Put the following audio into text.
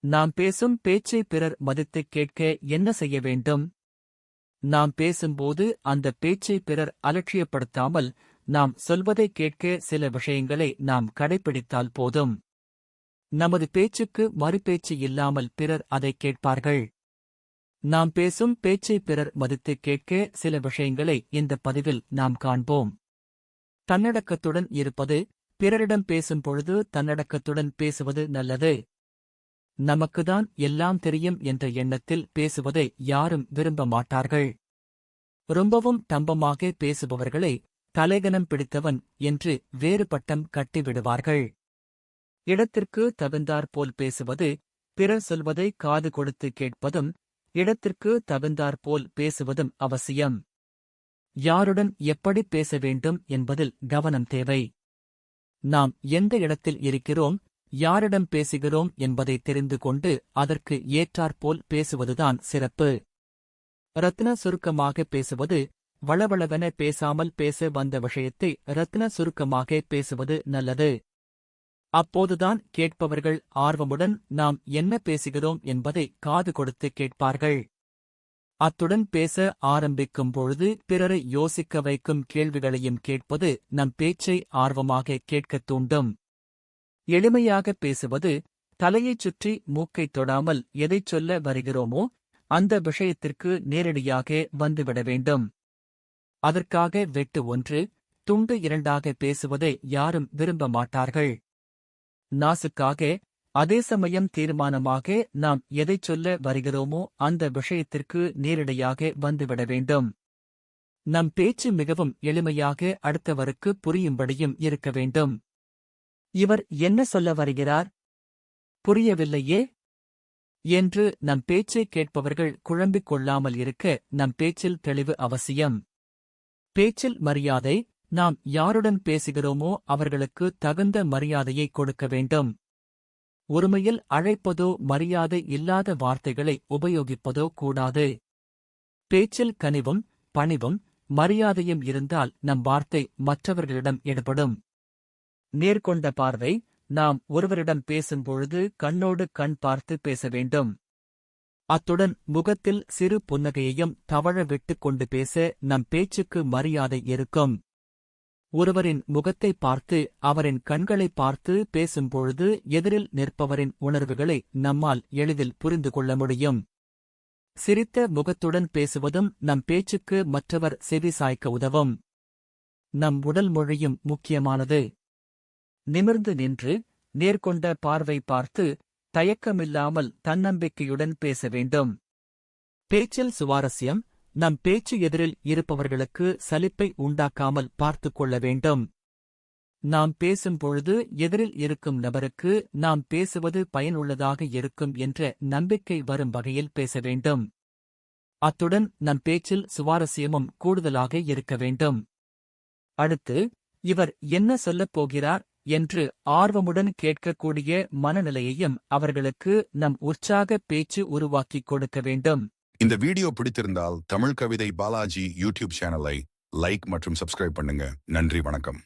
நாம் பேசும் பேச்சை பிறர் மதித்துக் கேட்க என்ன செய்ய வேண்டும்? நாம் பேசும்போது அந்த பேச்சை பிறர் அலட்சியப்படுத்தாமல் நாம் சொல்வதை கேட்க சில விஷயங்களை நாம் கடைப்பிடித்தால் போதும். நமது பேச்சுக்கு மறுபேச்சு இல்லாமல் பிறர் அதை கேட்பார்கள். நாம் பேசும் பேச்சை பிறர் மதித்துக் கேட்க சில விஷயங்களை இந்த பதிவில் நாம் காண்போம். தன்னடக்கத்துடன் இருப்பது பிறரிடம் பேசும் பொழுது தன்னடக்கத்துடன் பேசுவது நல்லது. நமக்குதான் எல்லாம் தெரியும் என்ற எண்ணத்தில் பேசுவதை யாரும் விரும்ப மாட்டார்கள். ரொம்பவும் தம்பமாக பேசுபவர்களை தலைகனம் பிடித்தவன் என்று வேறு பட்டம் கட்டிவிடுவார்கள். இடத்திற்கு தகுந்தாற்போல் பேசுவது பிறர் சொல்வதை காது கொடுத்து கேட்பதும் இடத்திற்கு தகுந்தாற்போல் பேசுவதும் அவசியம். யாருடன் எப்படி பேச வேண்டும் என்பதில் கவனம் தேவை. நாம் எந்த இடத்தில் இருக்கிறோம் யாரிடம் பேசுகிறோம் என்பதை தெரிந்து கொண்டு அதற்கு ஏற்றாற்போல் பேசுவதுதான் சிறப்பு. ரத்ன சுருக்கமாக பேசுவது வளவளவென பேசாமல் பேச வந்த விஷயத்தை ரத்ன சுருக்கமாக பேசுவது நல்லது. அப்போதுதான் கேட்பவர்கள் ஆர்வமுடன் நாம் என்ன பேசுகிறோம் என்பதை காது கொடுத்து கேட்பார்கள். அத்துடன் பேச ஆரம்பிக்கும் பொழுது பிறரை யோசிக்க வைக்கும் கேள்விகளையும் கேட்பது நம் பேச்சை ஆர்வமாக கேட்கத் தூண்டும். எளிமையாக பேசுவது தலையைச் சுற்றி மூக்கைத் தொடாமல் எதைச் சொல்ல வருகிறோமோ அந்த விஷயத்திற்கு நேரடியாக வந்துவிட வேண்டும். அதற்காக வெட்டு ஒன்று துண்டு இரண்டாக பேசுவதை யாரும் விரும்ப மாட்டார்கள். நாசுக்காக அதே சமயம் தீர்மானமாக நாம் எதைச் சொல்ல வருகிறோமோ அந்த விஷயத்திற்கு நேரடியாக வந்துவிட வேண்டும். நம் பேச்சு மிகவும் எளிமையாக அடுத்தவருக்கு புரியும்படியும் இருக்க வேண்டும். இவர் என்ன சொல்ல வருகிறார்? புரியவில்லையே. என்று நம் பேச்சை கேட்பவர்கள் குழம்பிக் கொள்ளாமல் இருக்க நம் பேச்சில் தெளிவு அவசியம். பேச்சில் மரியாதை நாம் யாருடன் பேசுகிறோமோ அவர்களுக்கு தகுந்த மரியாதையை கொடுக்க வேண்டும். ஒருமையில் அழைப்பதோ மரியாதை இல்லாத வார்த்தைகளை உபயோகிப்பதோ கூடாது. பேச்சில் கனிவும் பணிவும் மரியாதையும் இருந்தால் நம் வார்த்தை மற்றவர்களிடம் ஈடுபடும் நேர்கொண்ட பார்வை நாம் ஒருவரிடம் பேசும்பொழுது கண்ணோடு கண் பார்த்து பேச வேண்டும். அத்துடன் முகத்தில் சிறு புன்னகையையும் தவழ விட்டுக் கொண்டு பேச நம் பேச்சுக்கு மரியாதை இருக்கும். ஒருவரின் முகத்தை பார்த்து அவரின் கண்களை பார்த்து பேசும்பொழுது எதிரில் நிற்பவரின் உணர்வுகளை நம்மால் எளிதில் புரிந்து கொள்ள முடியும். சிரித்த முகத்துடன் பேசுவதும் நம் பேச்சுக்கு மற்றவர் செவி சாய்க்க உதவும். நம் உடல் மொழியும் முக்கியமானது. நிமிர்ந்து நின்று நேர்கொண்ட பார்வை பார்த்து தயக்கமில்லாமல் தன்னம்பிக்கையுடன் பேச வேண்டும். பேச்சில் சுவாரஸ்யம் நம் பேச்சு எதிரில் இருப்பவர்களுக்கு சலிப்பை உண்டாக்காமல் பார்த்துக் கொள்ள வேண்டும். நாம் பேசும் பொழுது எதிரில் இருக்கும் நபருக்கு நாம் பேசுவது பயனுள்ளதாக இருக்கும் என்ற நம்பிக்கை வரும் வகையில் பேச வேண்டும். அத்துடன் நம் பேச்சில் சுவாரஸ்யமும் கூடுதலாக இருக்க வேண்டும். அடுத்து இவர் என்ன சொல்லப் போகிறார் என்று ஆர்வமுடன் கேட்கக்கூடிய மனநிலையையும் அவர்களுக்கு நம் உற்சாக பேச்சு உருவாக்கிக் கொடுக்க வேண்டும். இந்த வீடியோ பிடித்திருந்தால் தமிழ் கவிதை பாலாஜி யூடியூப் சேனலை லைக் மற்றும் சப்ஸ்கிரைப் பண்ணுங்க. நன்றி வணக்கம்.